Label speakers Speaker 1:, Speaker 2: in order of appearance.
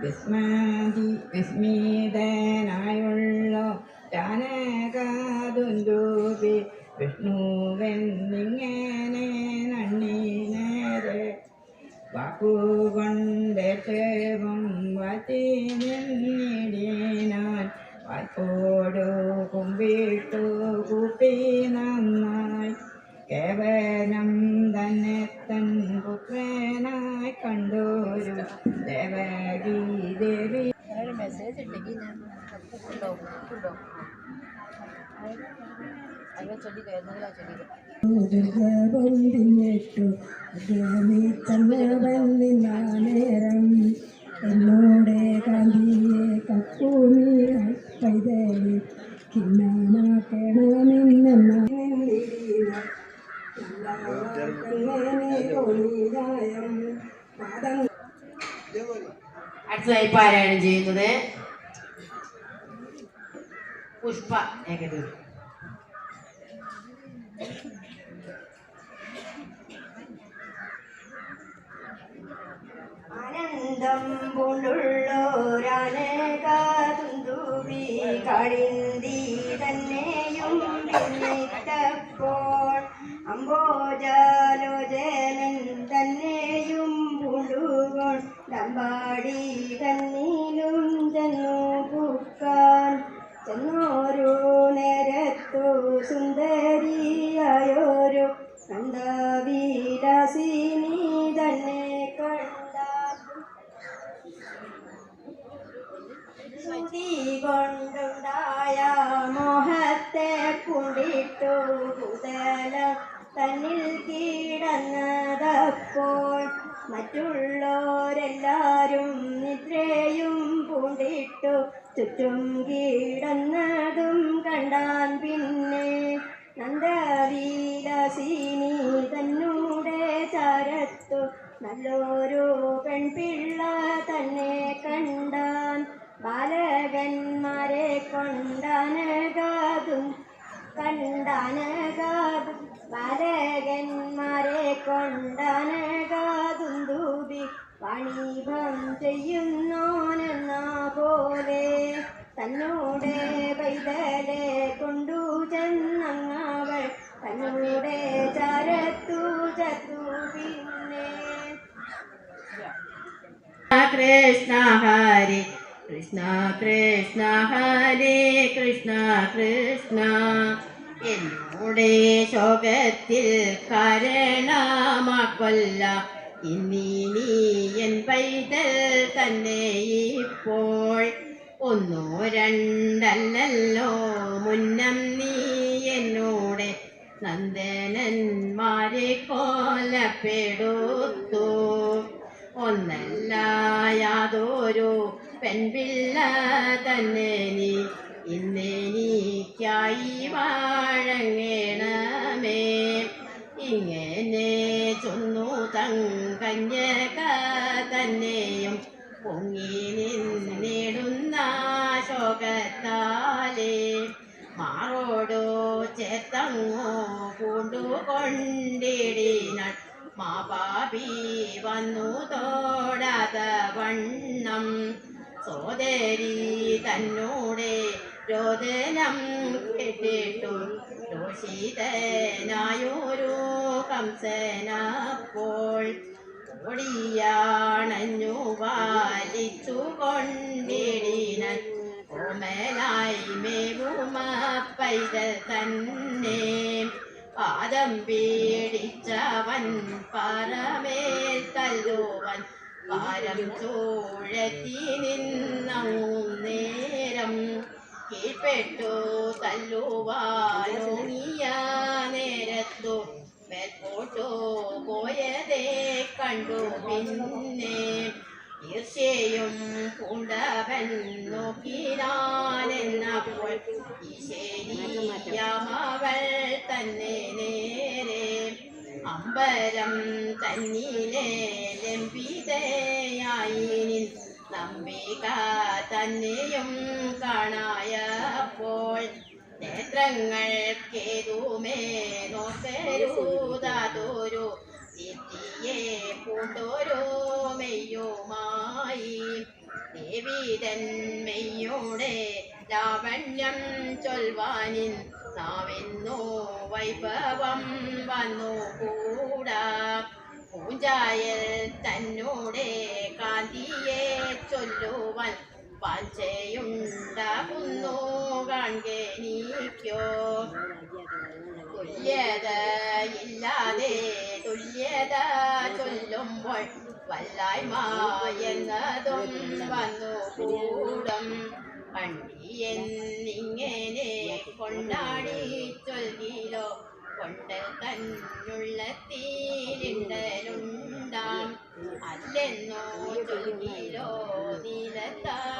Speaker 1: വിസ്മതി വിസ്മിതനായുള്ള ജാനകാതുന്ദൂപി വിഷ്ണുവെന്നിങ്ങനെ നണ്ണിനേരെ വാക്കുകൊണ്ടേറ്റവും വത്തി നിന്നിടീനാൻ വാക്കോടു കുമ്പിട്ടു കുപ്പി നന്നായി കേവലം തന്നെ തൻ പുത്രനായി കണ്ടോരു ദേവകീ ദേവി
Speaker 2: ഒരു മെസ്സേജ് ഉണ്ടെങ്കിൽ ഞാൻ
Speaker 3: ദുർഗബന്ധിഞ്ഞിട്ടു ദേവി തന്നവന്നിനാനേരം എന്നോടെ കാന്തിയെ കപ്പൂമി പൈതലി കിന്നാനായം
Speaker 2: അടുത്തതായി പാരായണം ചെയ്യുന്നത് പുഷ്പ ഏകദേശം
Speaker 3: ആനന്ദം പൂണ്ടുള്ളോരാനകാതുന്തുവി തുന്തുവി തന്നെയും സുന്ദരിയായൊരു നന്ദവിലാസിനി തന്നെ കണ്ട ശ്രുതി കൊണ്ടുണ്ടായ മോഹത്തെ കുണ്ടിട്ടു കുതല തന്നിൽ കീടന്നതപ്പോൾ മറ്റുള്ളവരെല്ലാരും നിദ്രയും പൂണ്ടിട്ടു ചുറ്റും കീടന്നതും കണ്ടാൻ പിന്നെ നന്ദവിലാസിനി തന്നൂടെ ചരത്തു. നല്ലൊരു പെൺപിള്ള തന്നെ കണ്ടാൻ ബാലകന്മാരെ കൊണ്ടാനകാതും കണ്ടാനകാതും ബാലകന്മാരെ കൊണ്ടാനകാതും. ദൂതി പണിഭം ചെയ്യുന്നോനെന്ന പോലെ തന്നോടെ പൈതലെ കൊണ്ടു ചെന്നങ്ങാവൾ തന്നോടെ ചരത്തു ചത്തു പിന്നെ.
Speaker 2: കൃഷ്ണ ഹരി കൃഷ്ണ കൃഷ്ണ ഹരേ കൃഷ്ണ കൃഷ്ണ. എന്നോടെ ശോകത്തിൽ കാരണമാക്കൊല്ല. ഇന്നിനി എൻ പൈതൽ തന്നെ ഇപ്പോൾ. ഒന്നോ രണ്ടല്ലല്ലോ. മുന്നം നീ എന്നോടെ നന്ദനന്മാരെ കൊലപ്പെടുത്തു. ഒന്നല്ല യാതൊരു പെൺപിള്ള തന്നെ നീ. ഇന്നെനിക്കായി വാഴങ്ങേണമേ ഇങ്ങനെ ചൊന്നു തങ്കഞ്ഞക തന്നെയും പൊങ്ങി നിന്നിടുന്ന. ശോകത്താലേ മാറോടോ ചേത്തങ്ങോ പൂണ്ടുകൊണ്ടിടിനാൾ മാപാപി വന്നു തോടാത വണ്ണം. സോദരി തന്നോടെ രോദനം കേട്ടിട്ടു ദോഷിതനായൊരു കംസനപ്പോൾ ഓടിയാണഞ്ഞു വാലിച്ചു കൊണ്ടിടിനൻ മേവുമ പൈതൽ തന്നെ. പാദം പീഡിച്ചവൻ പറമേൽ തല്ലുവൻ. പാരം തോഴത്തി നിന്നു നേരം കീഴ്പ്പെട്ടു തല്ലുവാനോങ്ങിയ നേരത്തു. മേൽപോട്ടു പോയതേ കണ്ടു പിന്നെ ഈർഷ്യയും കുണ്ടവൻ നോക്കിനാനെന്നപ്പോൾ ഈശേരിയാമവൾ തന്നെ നേരെ അമ്പരം തന്നിലെ ലംബിതയായി നമ്പിക തന്നെയും കാണായപ്പോൾ നേത്രങ്ങൾക്കേതുമേ നോക്കരുതാതൊരു ദീപ്തിയെ പൂണ്ടോരോ ദേവീതന്മയോടെ ലാവണ്യം ചൊൽവാനിൻ നാവെന്നോ വൈഭവം വന്നു കൂടാ. പൂജായൽ തന്നോടെ കാന്തിയെ ചൊല്ലുവാൻ പാഞ്ചയുണ്ടാകുന്നു കാൺകെ തുല്യത ഇല്ലാതെ തുല്യത ചൊല്ലുമ്പോൾ വല്ലായ്മ എന്നതും വന്നു കൂടം കണ്ടിയെന്നിങ്ങനെ കൊണ്ടാടി ചൊല്ലിലോ. കൊണ്ടൽ തന്നുള്ള തീരിണ്ടലുണ്ടാം അല്ലെന്നോ ചൊല്ലിലോ നീലത്താഴ